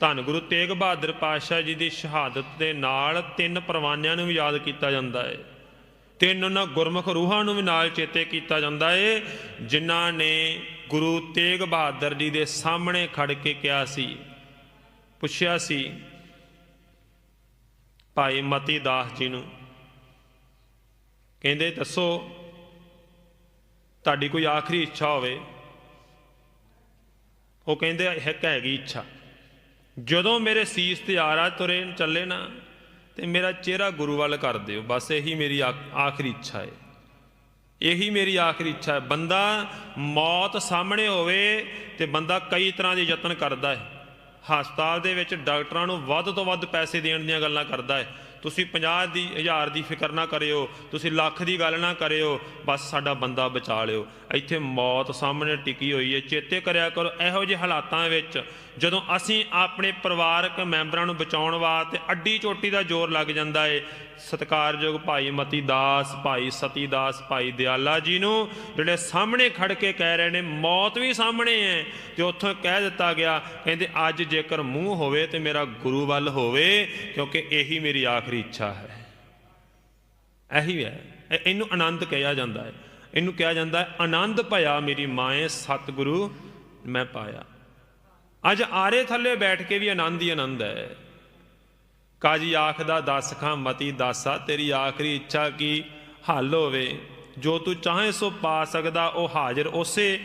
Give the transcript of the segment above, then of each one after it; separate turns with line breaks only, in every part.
ਧੰਨ ਗੁਰੂ ਤੇਗ ਬਹਾਦਰ ਪਾਤਸ਼ਾਹ ਜੀ ਦੀ ਸ਼ਹਾਦਤ ਦੇ ਨਾਲ ਤਿੰਨ ਪਰਵਾਨਿਆਂ ਨੂੰ ਵੀ ਯਾਦ ਕੀਤਾ ਜਾਂਦਾ ਹੈ ਤਿੰਨ ਉਹਨਾਂ ਗੁਰਮੁਖ ਰੂਹਾਂ ਨੂੰ ਵੀ ਨਾਲ ਚੇਤੇ ਕੀਤਾ ਜਾਂਦਾ ਏ, ਜਿਨ੍ਹਾਂ ਨੇ ਗੁਰੂ ਤੇਗ ਬਹਾਦਰ ਜੀ ਦੇ ਸਾਹਮਣੇ ਖੜ ਕੇ ਕਿਹਾ ਸੀ। ਪੁੱਛਿਆ ਸੀ, ਭਾਈ ਮਤੀ ਦਾਸ ਜੀ ਨੂੰ, ਕਹਿੰਦੇ ਦੱਸੋ, ਤੁਹਾਡੀ ਕੋਈ ਆਖਰੀ ਇੱਛਾ ਹੋਵੇ? ਉਹ ਕਹਿੰਦੇ, ਇੱਕ ਹੈਗੀ ਇੱਛਾ। ਜਦੋਂ ਮੇਰੇ ਸੀਸ ਤੇ ਆਰਾ ਤੁਰੇ ਚੱਲੇ ਨਾ, ਤੇ ਮੇਰਾ ਚਿਹਰਾ ਗੁਰੂ ਵੱਲ ਕਰ ਦਿਓ। ਬਸ ਇਹੀ ਮੇਰੀ ਆਖ- ਆਖਰੀ ਇੱਛਾ ਹੈ। ਇਹੀ ਮੇਰੀ ਆਖਰੀ ਇੱਛਾ ਹੈ। ਬੰਦਾ ਮੌਤ ਸਾਹਮਣੇ ਹੋਵੇ ਤੇ ਬੰਦਾ ਕਈ ਤਰ੍ਹਾਂ ਦੇ ਯਤਨ ਕਰਦਾ ਹੈ। ਹਸਪਤਾਲ ਦੇ ਵਿੱਚ ਡਾਕਟਰਾਂ ਨੂੰ ਵੱਧ ਤੋਂ ਵੱਧ ਪੈਸੇ ਦੇਣ ਦੀਆਂ ਗੱਲਾਂ ਕਰਦਾ ਹੈ। ਤੁਸੀਂ 50 ਦੀ, ਹਜ਼ਾਰ ਦੀ ਫਿਕਰ ਨਾ ਕਰਿਓ, ਤੁਸੀਂ ਲੱਖ ਦੀ ਗੱਲ ਨਾ ਕਰਿਓ, ਬਸ ਸਾਡਾ ਬੰਦਾ ਬਚਾ ਲਿਓ। ਇੱਥੇ ਮੌਤ ਸਾਹਮਣੇ ਟਿਕੀ ਹੋਈ ਹੈ। ਚੇਤੇ ਕਰਿਆ ਕਰੋ, ਇਹੋ ਜਿਹੇ ਹਾਲਾਤਾਂ ਵਿੱਚ ਜਦੋਂ ਅਸੀਂ ਆਪਣੇ ਪਰਿਵਾਰਕ ਮੈਂਬਰਾਂ ਨੂੰ ਬਚਾਉਣ ਵਾਸਤੇ ਅੱਡੀ ਚੋਟੀ ਦਾ ਜ਼ੋਰ ਲੱਗ ਜਾਂਦਾ ਹੈ ਸਤਿਕਾਰਯੋਗ ਭਾਈ ਮਤੀ ਦਾਸ, ਭਾਈ ਸਤੀ ਦਾਸ, ਭਾਈ ਦਿਆਲਾ ਜੀ ਨੂੰ ਜਿਹੜੇ ਸਾਹਮਣੇ ਖੜ ਕੇ ਕਹਿ ਰਹੇ ਨੇ, ਮੌਤ ਵੀ ਸਾਹਮਣੇ ਹੈ ਤੇ ਉੱਥੋਂ ਕਹਿ ਦਿੱਤਾ ਗਿਆ, ਕਹਿੰਦੇ, ਅੱਜ ਜੇਕਰ ਮੂੰਹ ਹੋਵੇ ਤੇ ਮੇਰਾ ਗੁਰੂ ਵੱਲ ਹੋਵੇ, ਕਿਉਂਕਿ ਇਹੀ ਮੇਰੀ ਆਖਰੀ ਇੱਛਾ ਹੈ। ਇਹੀ ਹੈ। ਇਹਨੂੰ ਆਨੰਦ ਕਿਹਾ ਜਾਂਦਾ ਹੈ। ਇਹਨੂੰ ਕਿਹਾ ਜਾਂਦਾ ਹੈ, ਆਨੰਦ ਭਇਆ ਮੇਰੀ ਮਾਏ, ਸਤਿਗੁਰੂ ਮੈਂ ਪਾਇਆ। ਅੱਜ ਆਰੇ ਥੱਲੇ ਬੈਠ ਕੇ ਵੀ ਆਨੰਦ ਹੀ ਆਨੰਦ ਹੈ। ਕਾਜੀ ਆਖਦਾ ਦਸ ਖਾਂ ਮਤੀ ਦਾਸਾ, ਤੇਰੀ ਆਖਰੀ ਇੱਛਾ ਕੀ ਹੱਲ ਹੋਵੇ? ਜੋ ਤੂੰ ਚਾਹੇ ਸੋ ਪਾ ਸਕਦਾ, ਉਹ ਹਾਜ਼ਰ ਉਸੇ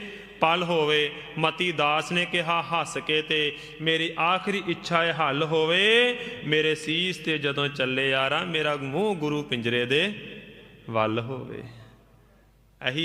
ਪਲ ਹੋਵੇ, ਮਤੀ ਦਾਸ ਨੇ ਕਿਹਾ, ਹੱਸ ਕੇ ਤੇ ਮੇਰੀ ਆਖਰੀ ਇੱਛਾ ਇਹ ਹੱਲ ਹੋਵੇ। ਮੇਰੇ ਸੀਸ ਤੇ ਜਦੋਂ ਚੱਲੇ ਯਾਰਾ, ਮੇਰਾ ਮੂੰਹ ਗੁਰੂ ਪਿੰਜਰੇ ਦੇ ਵੱਲ ਹੋਵੇ।